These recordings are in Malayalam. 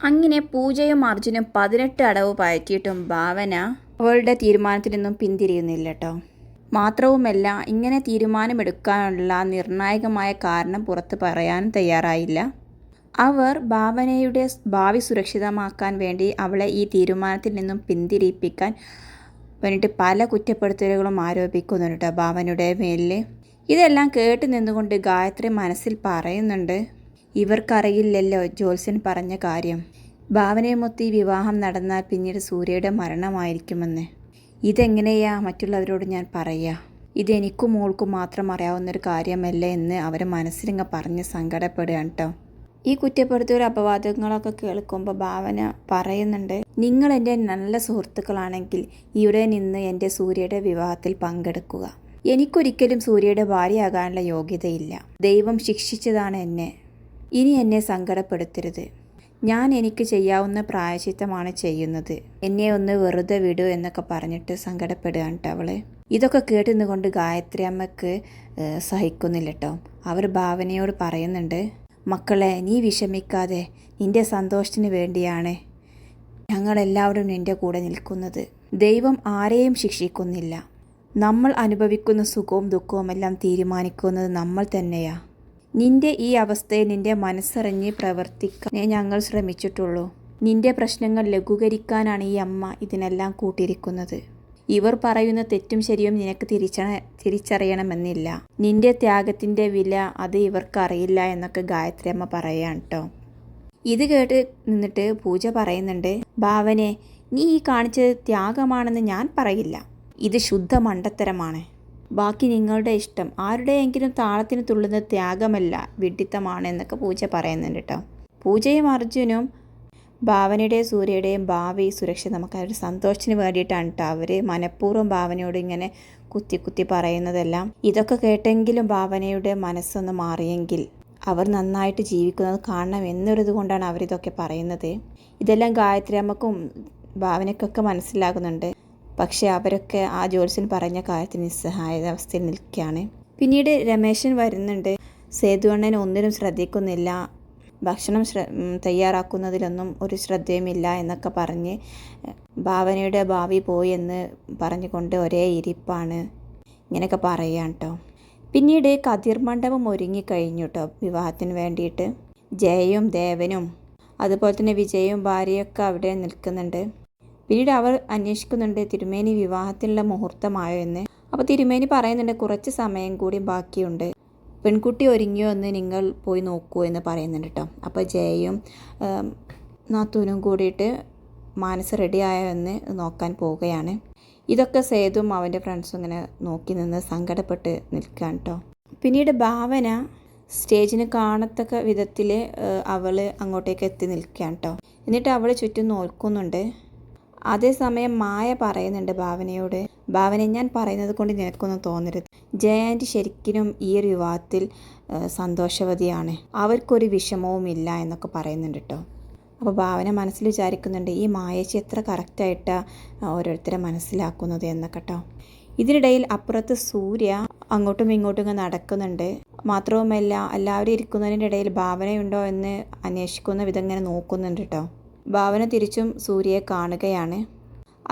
അങ്ങനെ പൂജയും അർജുനും പതിനെട്ട് അടവ് പയറ്റിയിട്ടും ഭാവന അവളുടെ തീരുമാനത്തിൽ നിന്നും പിന്തിരിയുന്നില്ല കേട്ടോ മാത്രവുമല്ല ഇങ്ങനെ തീരുമാനമെടുക്കാനുള്ള നിർണായകമായ കാരണം പുറത്ത് പറയാനും തയ്യാറായില്ല. അവർ ഭാവനയുടെ ഭാവി സുരക്ഷിതമാക്കാൻ വേണ്ടി അവളെ ഈ തീരുമാനത്തിൽ നിന്നും പിന്തിരിപ്പിക്കാൻ വേണ്ടിയിട്ട് പല കുറ്റപ്പെടുത്തലുകളും ആരോപിക്കുന്നുണ്ട് ഭാവനയുടെ മേലിൽ ഇതെല്ലാം കേട്ട് നിന്നുകൊണ്ട് ഗായത്രി മനസ്സിൽ പറയുന്നുണ്ട് ഇവർക്കറിയില്ലല്ലോ ജോത്സ്യൻ പറഞ്ഞ കാര്യം. ഭാവനയുമൊത്തി വിവാഹം നടന്നാൽ പിന്നീട് സൂര്യയുടെ മരണമായിരിക്കുമെന്ന്. ഇതെങ്ങനെയാ മറ്റുള്ളവരോട് ഞാൻ പറയുക ഇതെനിക്കും മോൾക്കും മാത്രം അറിയാവുന്നൊരു കാര്യമല്ല എന്ന് അവർ മനസ്സിലിങ്ങ് പറഞ്ഞ് സങ്കടപ്പെടുകയാണ് കേട്ടോ ഈ കുറ്റപ്പെടുത്തിയൊരു അപവാദങ്ങളൊക്കെ കേൾക്കുമ്പോൾ ഭാവന പറയുന്നുണ്ട് നിങ്ങൾ എന്റെ നല്ല സുഹൃത്തുക്കളാണെങ്കിൽ ഇവിടെ നിന്ന് എന്റെ സൂര്യയുടെ വിവാഹത്തിൽ പങ്കെടുക്കുക. എനിക്കൊരിക്കലും സൂര്യയുടെ ഭാര്യയാകാനുള്ള യോഗ്യതയില്ല. ദൈവം ശിക്ഷിച്ചതാണ് എന്നെ. ഇനി എന്നെ സങ്കടപ്പെടുത്തരുത്. ഞാൻ എനിക്ക് ചെയ്യാവുന്ന പ്രായശിത്തമാണ് ചെയ്യുന്നത്. എന്നെ ഒന്ന് വെറുതെ വിടൂ എന്നൊക്കെ പറഞ്ഞിട്ട് സങ്കടപ്പെടുകയാണ് കേട്ടോ അവളെ. ഇതൊക്കെ കേട്ടുനിന്നുകൊണ്ട് ഗായത്രി അമ്മയ്ക്ക് സഹിക്കുന്നില്ല കേട്ടോ അവർ ഭാവനയോട് പറയുന്നുണ്ട് മക്കളെ നീ വിഷമിക്കാതെ നിന്റെ സന്തോഷത്തിന് വേണ്ടിയാണ് ഞങ്ങളെല്ലാവരും നിന്റെ കൂടെ നിൽക്കുന്നത്. ദൈവം ആരെയും ശിക്ഷിക്കുന്നില്ല. നമ്മൾ അനുഭവിക്കുന്ന സുഖവും ദുഃഖവും എല്ലാം തീരുമാനിക്കുന്നത് നമ്മൾ തന്നെയാ. നിന്റെ ഈ അവസ്ഥയെ നിന്റെ മനസ്സറിഞ്ഞ് പ്രവർത്തിക്കാൻ ഞങ്ങൾ ശ്രമിച്ചിട്ടുള്ളൂ. നിന്റെ പ്രശ്നങ്ങൾ ലഘൂകരിക്കാനാണ് ഈ അമ്മ ഇതിനെല്ലാം കൂട്ടിയിരിക്കുന്നത്. ഇവർ പറയുന്ന തെറ്റും ശരിയും നിനക്ക് തിരിച്ച തിരിച്ചറിയണമെന്നില്ല. നിന്റെ ത്യാഗത്തിന്റെ വില അത് ഇവർക്ക് അറിയില്ല എന്നൊക്കെ ഗായത്രി അമ്മ പറയാൻ കേട്ടോ ഇത് കേട്ട് നിന്നിട്ട് പൂജ പറയുന്നുണ്ട് ഭാവനെ നീ ഈ കാണിച്ചത് ത്യാഗമാണെന്ന് ഞാൻ പറയില്ല. ഇത് ശുദ്ധ മണ്ടത്തരമാണ് ബാക്കി നിങ്ങളുടെ ഇഷ്ടം. ആരുടെയെങ്കിലും താളത്തിന് തുള്ളുന്ന ത്യാഗമല്ല വിഡിത്തമാണ് എന്നൊക്കെ പൂജ പറയുന്നുണ്ട് കേട്ടോ. പൂജയും അർജുനും ഭാവനയുടെയും സൂര്യയുടെയും ഭാവി സുരക്ഷ നമുക്ക് ഒരു സന്തോഷത്തിന് വേണ്ടിയിട്ടാണ് കേട്ടോ. അവർ മനഃപൂർവം ഭാവനയോട് ഇങ്ങനെ കുത്തി കുത്തി പറയുന്നതെല്ലാം. ഇതൊക്കെ കേട്ടെങ്കിലും ഭാവനയുടെ മനസ്സൊന്ന് മാറിയെങ്കിൽ അവർ നന്നായിട്ട് ജീവിക്കുന്നത് കാണണം എന്നൊരിത് കൊണ്ടാണ് അവരിതൊക്കെ പറയുന്നത്. ഇതെല്ലാം ഗായത്രി അമ്മക്കും ഭാവനയ്ക്കൊക്കെ മനസ്സിലാകുന്നുണ്ട്. പക്ഷേ അവരൊക്കെ ആ ജോത്സ്യൻ പറഞ്ഞ കാര്യത്തിന് നിസ്സഹായത അവസ്ഥയിൽ നിൽക്കുകയാണ്. പിന്നീട് രമേശൻ വരുന്നുണ്ട്. സേതുവണ്ണൻ ഒന്നിനും ശ്രദ്ധിക്കുന്നില്ല. ഭക്ഷണം ശ്ര തയ്യാറാക്കുന്നതിലൊന്നും ഒരു ശ്രദ്ധയുമില്ല എന്നൊക്കെ പറഞ്ഞ് ഭാവനയുടെ ഭാവി പോയി എന്ന് പറഞ്ഞുകൊണ്ട് ഒരേ ഇരിപ്പാണ്. ഇങ്ങനെയൊക്കെ പറയുകയാണ് കേട്ടോ പിന്നീട് കതിർ മണ്ഡപം ഒരുങ്ങിക്കഴിഞ്ഞു കേട്ടോ വിവാഹത്തിന് വേണ്ടിയിട്ട്. ജയയും ദേവനും അതുപോലെ തന്നെ വിജയും ഭാര്യയൊക്കെ അവിടെ നിൽക്കുന്നുണ്ട്. പിന്നീട് അവർ അന്വേഷിക്കുന്നുണ്ട് തിരുമേനി വിവാഹത്തിനുള്ള മുഹൂർത്തമായോ എന്ന്. അപ്പോൾ തിരുമേനി പറയുന്നുണ്ട് കുറച്ച് സമയം കൂടി ബാക്കിയുണ്ട്. പെൺകുട്ടി ഒരുങ്ങിയോ എന്ന് നിങ്ങൾ പോയി നോക്കൂ എന്ന് പറയുന്നുണ്ട് കേട്ടോ. അപ്പോൾ ജയയും നാത്തൂനും കൂടിയിട്ട് മാനസ് റെഡിയായോ എന്ന് നോക്കാൻ പോവുകയാണ്. ഇതൊക്കെ സേതും അവന്റെ ഫ്രണ്ട്സും ഇങ്ങനെ നോക്കി നിന്ന് സങ്കടപ്പെട്ട് നിൽക്കുകയാണ് കേട്ടോ. പിന്നീട് ഭാവന സ്റ്റേജിന് കാണത്തക്ക വിധത്തിൽ അവൾ അങ്ങോട്ടേക്ക് എത്തി നിൽക്കുകയാണ് കേട്ടോ. എന്നിട്ട് അവൾ ചുറ്റും നോക്കുന്നുണ്ട്. അതേസമയം മായ പറയുന്നുണ്ട് ഭാവനയോട്. ഭാവന ഞാൻ പറയുന്നത് കൊണ്ട് നിനക്കൊന്നും തോന്നരുത്. ജയാന്റി ശരിക്കും ഈ ഒരു വിവാഹത്തിൽ സന്തോഷവതിയാണ്. അവർക്കൊരു വിഷമവുമില്ല എന്നൊക്കെ പറയുന്നുണ്ട് കേട്ടോ അപ്പോൾ ഭാവന മനസ്സിൽ വിചാരിക്കുന്നുണ്ട് ഈ മായേച്ചി എത്ര കറക്റ്റായിട്ടാണ് ഓരോരുത്തരെ മനസ്സിലാക്കുന്നത് എന്നൊക്കെ കേട്ടോ ഇതിനിടയിൽ അപ്പുറത്ത് സൂര്യ അങ്ങോട്ടും ഇങ്ങോട്ടും ഇങ്ങനെ നടക്കുന്നുണ്ട്. മാത്രവുമല്ല എല്ലാവരും ഇരിക്കുന്നതിന്റെ ഇടയിൽ ഭാവനയുണ്ടോ എന്ന് അന്വേഷിക്കുന്ന വിധം ഇങ്ങനെ നോക്കുന്നുണ്ട് കേട്ടോ ഭാവന തിരിച്ചും സൂര്യയെ കാണുകയാണ്.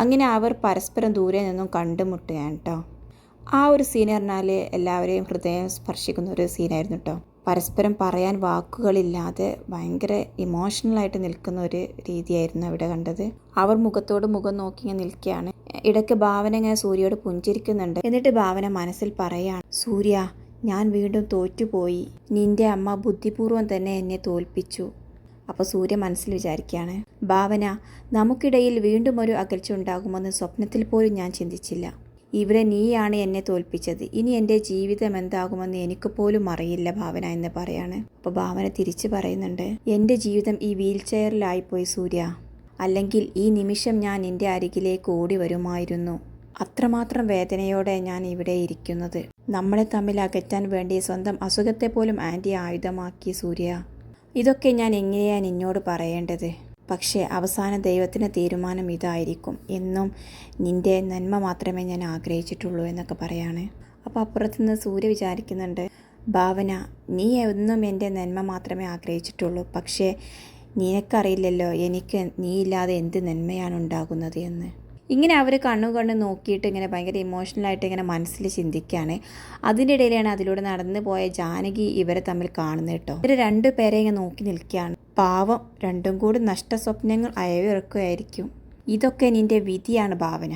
അങ്ങനെ അവർ പരസ്പരം ദൂരെ നിന്നും കണ്ടുമുട്ടുകയാണ് കേട്ടോ ആ ഒരു സീൻ പറഞ്ഞാൽ എല്ലാവരെയും ഹൃദയം സ്പർശിക്കുന്ന ഒരു സീനായിരുന്നു കേട്ടോ പരസ്പരം പറയാൻ വാക്കുകളില്ലാതെ ഭയങ്കര ഇമോഷണലായിട്ട് നിൽക്കുന്ന ഒരു രീതിയായിരുന്നു അവിടെ കണ്ടത്. അവർ മുഖത്തോട് മുഖം നോക്കി നിൽക്കുകയാണ്. ഇടയ്ക്ക് ഭാവന ഇങ്ങനെ സൂര്യയോട് പുഞ്ചിരിക്കുന്നുണ്ട്. എന്നിട്ട് ഭാവന മനസ്സിൽ പറയുകയാണ് സൂര്യ ഞാൻ വീണ്ടും തോറ്റുപോയി. നിന്റെ അമ്മ ബുദ്ധിപൂർവം തന്നെ എന്നെ തോൽപ്പിച്ചു. അപ്പോൾ സൂര്യ മനസ്സിൽ വിചാരിക്കുകയാണ് ഭാവന നമുക്കിടയിൽ വീണ്ടും ഒരു അകൽച്ച ഉണ്ടാകുമെന്ന് സ്വപ്നത്തിൽ പോലും ഞാൻ ചിന്തിച്ചില്ല. ഇവിടെ നീയാണ് എന്നെ തോൽപ്പിച്ചത്. ഇനി എന്റെ ജീവിതം എന്താകുമെന്ന് എനിക്ക് പോലും അറിയില്ല ഭാവന എന്ന് പറയാണ്. അപ്പോൾ ഭാവന തിരിച്ചു പറയുന്നുണ്ട് എന്റെ ജീവിതം ഈ വീൽ ചെയറിലായിപ്പോയി സൂര്യ. അല്ലെങ്കിൽ ഈ നിമിഷം ഞാൻ എന്റെ അരികിലേക്ക് ഓടി വരുമായിരുന്നു. അത്രമാത്രം വേദനയോടെ ഞാൻ ഇവിടെ ഇരിക്കുന്നത്. നമ്മളെ തമ്മിൽ അകറ്റാൻ വേണ്ടി സ്വന്തം അസുഖത്തെ പോലും ആന്റി ആയുധമാക്കി സൂര്യ. ഇതൊക്കെ ഞാൻ എങ്ങനെയാണ് നിന്നോട് പറയേണ്ടത്? പക്ഷേ അവസാന ദൈവത്തിന്റെ തീരുമാനം ഇതായിരിക്കും. എന്നും നിന്റെ നന്മ മാത്രമേ ഞാൻ ആഗ്രഹിച്ചിട്ടുള്ളൂ എന്നൊക്കെ പറയാണ്. അപ്പോൾ അപ്പുറത്തുനിന്ന് സൂര്യ വിചാരിക്കുന്നുണ്ട് ഭാവന നീ എന്നും എന്റെ നന്മ മാത്രമേ ആഗ്രഹിച്ചിട്ടുള്ളൂ. പക്ഷേ നിനക്കറിയില്ലല്ലോ എനിക്ക് നീയില്ലാതെ എന്ത് നന്മയാണ് ഉണ്ടാകുന്നത് എന്ന്. ഇങ്ങനെ അവർ കണ്ണു കണ്ണ് നോക്കിയിട്ട് ഇങ്ങനെ ഭയങ്കര ഇമോഷണലായിട്ട് ഇങ്ങനെ മനസ്സിൽ ചിന്തിക്കുകയാണ് അതിന്റെ ഇടയിലാണ് അതിലൂടെ നടന്നു പോയ ജാനകി ഇവരെ തമ്മിൽ കാണുന്നത് കേട്ടോ. ഇവർ രണ്ടു പേരെ ഇങ്ങനെ നോക്കി നിൽക്കുകയാണ്. പാവം രണ്ടും കൂടി നഷ്ടസ്വപ്നങ്ങൾ അയവിറക്കുകയായിരിക്കും. ഇതൊക്കെ നിന്റെ വിധിയാണ് ഭാവന.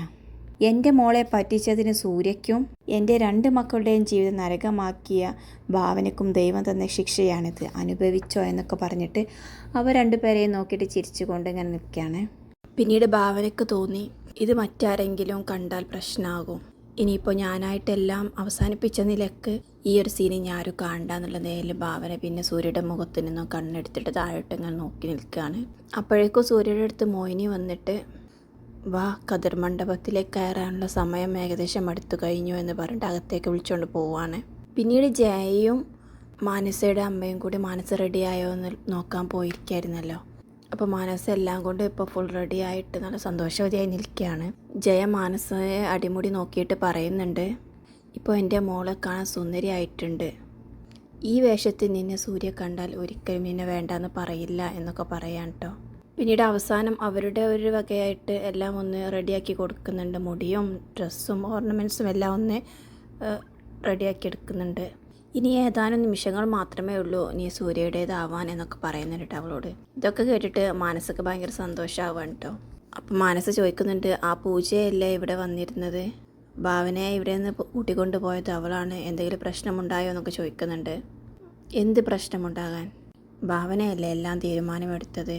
എന്റെ മോളെ പറ്റിച്ചതിന് സൂര്യയ്ക്കും എന്റെ രണ്ട് മക്കളുടെയും ജീവിതം നരകമാക്കിയ ഭാവനയ്ക്കും ദൈവം തന്ന ശിക്ഷയാണിത്. അനുഭവിച്ചോ എന്നൊക്കെ പറഞ്ഞിട്ട് അവർ രണ്ടുപേരെയും നോക്കിയിട്ട് ചിരിച്ചുകൊണ്ട് ഇങ്ങനെ നിൽക്കുകയാണ്. പിന്നീട് ഭാവനയ്ക്ക് തോന്നി ഇത് മറ്റാരെങ്കിലും കണ്ടാൽ പ്രശ്നമാകും ഇനിയിപ്പോൾ ഞാനായിട്ടെല്ലാം അവസാനിപ്പിച്ച നിലയ്ക്ക് ഈ ഒരു സീനി ഞാനും കാണണ്ട എന്നുള്ള നേരിൽ ഭാവന പിന്നെ സൂര്യയുടെ മുഖത്ത് നിന്നും കണ്ണെടുത്തിട്ട് താഴോട്ട് ഇങ്ങനെ നോക്കി നിൽക്കുകയാണ് അപ്പോഴേക്കും സൂര്യയുടെ അടുത്ത് മോഹിനി വന്നിട്ട് വാ കതിർ മണ്ഡപത്തിലേക്ക് കയറാനുള്ള സമയം ഏകദേശം അടുത്തു കഴിഞ്ഞു എന്ന് പറഞ്ഞിട്ട് അകത്തേക്ക് വിളിച്ചുകൊണ്ട് പോവാണ്. പിന്നീട് ജയയും മാനസയുടെ അമ്മയും കൂടി മാനസ റെഡിയായോ എന്ന് നോക്കാൻ പോയിരിക്കായിരുന്നല്ലോ. അപ്പോൾ മാനസ എല്ലാം കൊണ്ട് ഇപ്പോൾ ഫുൾ റെഡി ആയിട്ട് നല്ല സന്തോഷവതിയായി നിൽക്കുകയാണ്. ജയ മാനസയെ അടിമുടി നോക്കിയിട്ട് പറയുന്നുണ്ട് ഇപ്പോൾ എന്റെ മോളെ കാണാൻ സുന്ദരിയായിട്ടുണ്ട്. ഈ വേഷത്തിൽ നിന്നെ സൂര്യ കണ്ടാൽ ഒരിക്കലും നിന്നെ വേണ്ടെന്ന് പറയില്ല എന്നൊക്കെ പറയാൻ കേട്ടോ പിന്നീട് അവസാനം അവരുടെ ഒരു വകയായിട്ട് എല്ലാം ഒന്ന് റെഡിയാക്കി കൊടുക്കുന്നുണ്ട്. മുടിയും ഡ്രസ്സും ഓർണമെന്റ്സും എല്ലാം ഒന്ന് റെഡിയാക്കി എടുക്കുന്നുണ്ട്. ഇനി ഏതാനും നിമിഷങ്ങൾ മാത്രമേ ഉള്ളൂ നീ സൂര്യയുടേതാവാൻ എന്നൊക്കെ പറയുന്നുണ്ട് കേട്ടോ അവളോട്. ഇതൊക്കെ കേട്ടിട്ട് മാനസക്ക് ഭയങ്കര സന്തോഷമാവാണ് കേട്ടോ അപ്പം മാനസ് ചോദിക്കുന്നുണ്ട് ആ പൂജയല്ലേ ഇവിടെ വന്നിരുന്നത്? ഭാവനയെ ഇവിടെ നിന്ന് കൂട്ടിക്കൊണ്ട് പോയത് അവളാണ്. എന്തെങ്കിലും പ്രശ്നമുണ്ടായോ എന്നൊക്കെ ചോദിക്കുന്നുണ്ട്. എന്ത് പ്രശ്നമുണ്ടാകാൻ? ഭാവനയല്ലേ എല്ലാം തീരുമാനമെടുത്തത്?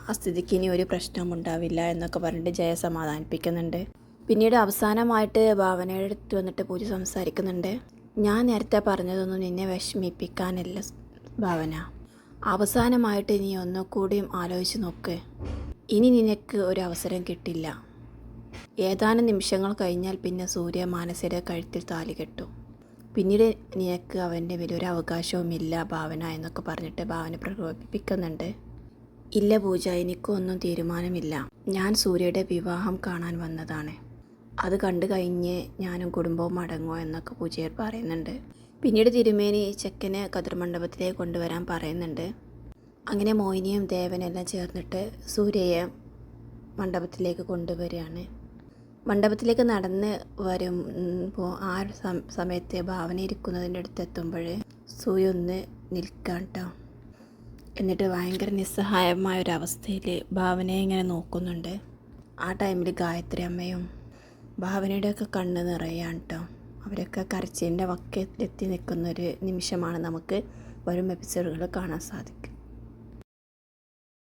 ആ സ്ഥിതിക്ക് ഇനി ഒരു പ്രശ്നവും ഉണ്ടാവില്ല എന്നൊക്കെ പറഞ്ഞിട്ട് ജയ സമാധാനിപ്പിക്കുന്നുണ്ട്. പിന്നീട് അവസാനമായിട്ട് ഭാവനയുടെ അടുത്ത് വന്നിട്ട് പൂജ സംസാരിക്കുന്നുണ്ട്. ഞാൻ നേരത്തെ പറഞ്ഞതൊന്നും നിന്നെ വിഷമിപ്പിക്കാനല്ല ഭാവന. അവസാനമായിട്ട് നീ ഒന്നുകൂടിയും ആലോചിച്ച് നോക്ക്. ഇനി നിനക്ക് ഒരു അവസരം കിട്ടില്ല. ഏതാനും നിമിഷങ്ങൾ കഴിഞ്ഞാൽ പിന്നെ സൂര്യ മാനസയുടെ കഴുത്തിൽ താലി കെട്ടു. പിന്നീട് നിനക്ക് അവന്റെ വലിയൊരു അവകാശവുമില്ല ഭാവന എന്നൊക്കെ പറഞ്ഞിട്ട് ഭാവന പ്രകോപിപ്പിക്കുന്നുണ്ട്. ഇല്ല പൂജ എനിക്കൊന്നും തീരുമാനമില്ല. ഞാൻ സൂര്യയുടെ വിവാഹം കാണാൻ വന്നതാണ്. അത് കണ്ടു കഴിഞ്ഞ് ഞാനും കുടുംബവും മടങ്ങുമോ എന്നൊക്കെ പൂജയർ പറയുന്നുണ്ട്. പിന്നീട് തിരുമേനി ചെക്കനെ കതിർമണ്ഡപത്തിലേക്ക് കൊണ്ടുവരാൻ പറയുന്നുണ്ട്. അങ്ങനെ മോഹിനിയും ദേവനെല്ലാം ചേർന്നിട്ട് സൂര്യയെ മണ്ഡപത്തിലേക്ക് കൊണ്ടുവരികയാണ്. മണ്ഡപത്തിലേക്ക് നടന്ന് വരും ആ ഒരു സമയത്ത് ഭാവന ഇരിക്കുന്നതിന്റെ അടുത്ത് എത്തുമ്പോൾ സൂര്യ ഒന്ന് നിൽക്കാൻ കേട്ടോ എന്നിട്ട് ഭയങ്കര നിസ്സഹായമായ ഒരു അവസ്ഥയിൽ ഭാവനയെ ഇങ്ങനെ നോക്കുന്നുണ്ട്. ആ ടൈമിൽ ഗായത്രി അമ്മയും ഭാവനയുടെയൊക്കെ കണ്ണ് നിറയാണ് കേട്ടോ അവരൊക്കെ കരച്ചിലിന്റെ നിൽക്കുന്ന ഒരു നിമിഷമാണ് നമുക്ക് വരും എപ്പിസോഡുകൾ കാണാൻ സാധിക്കും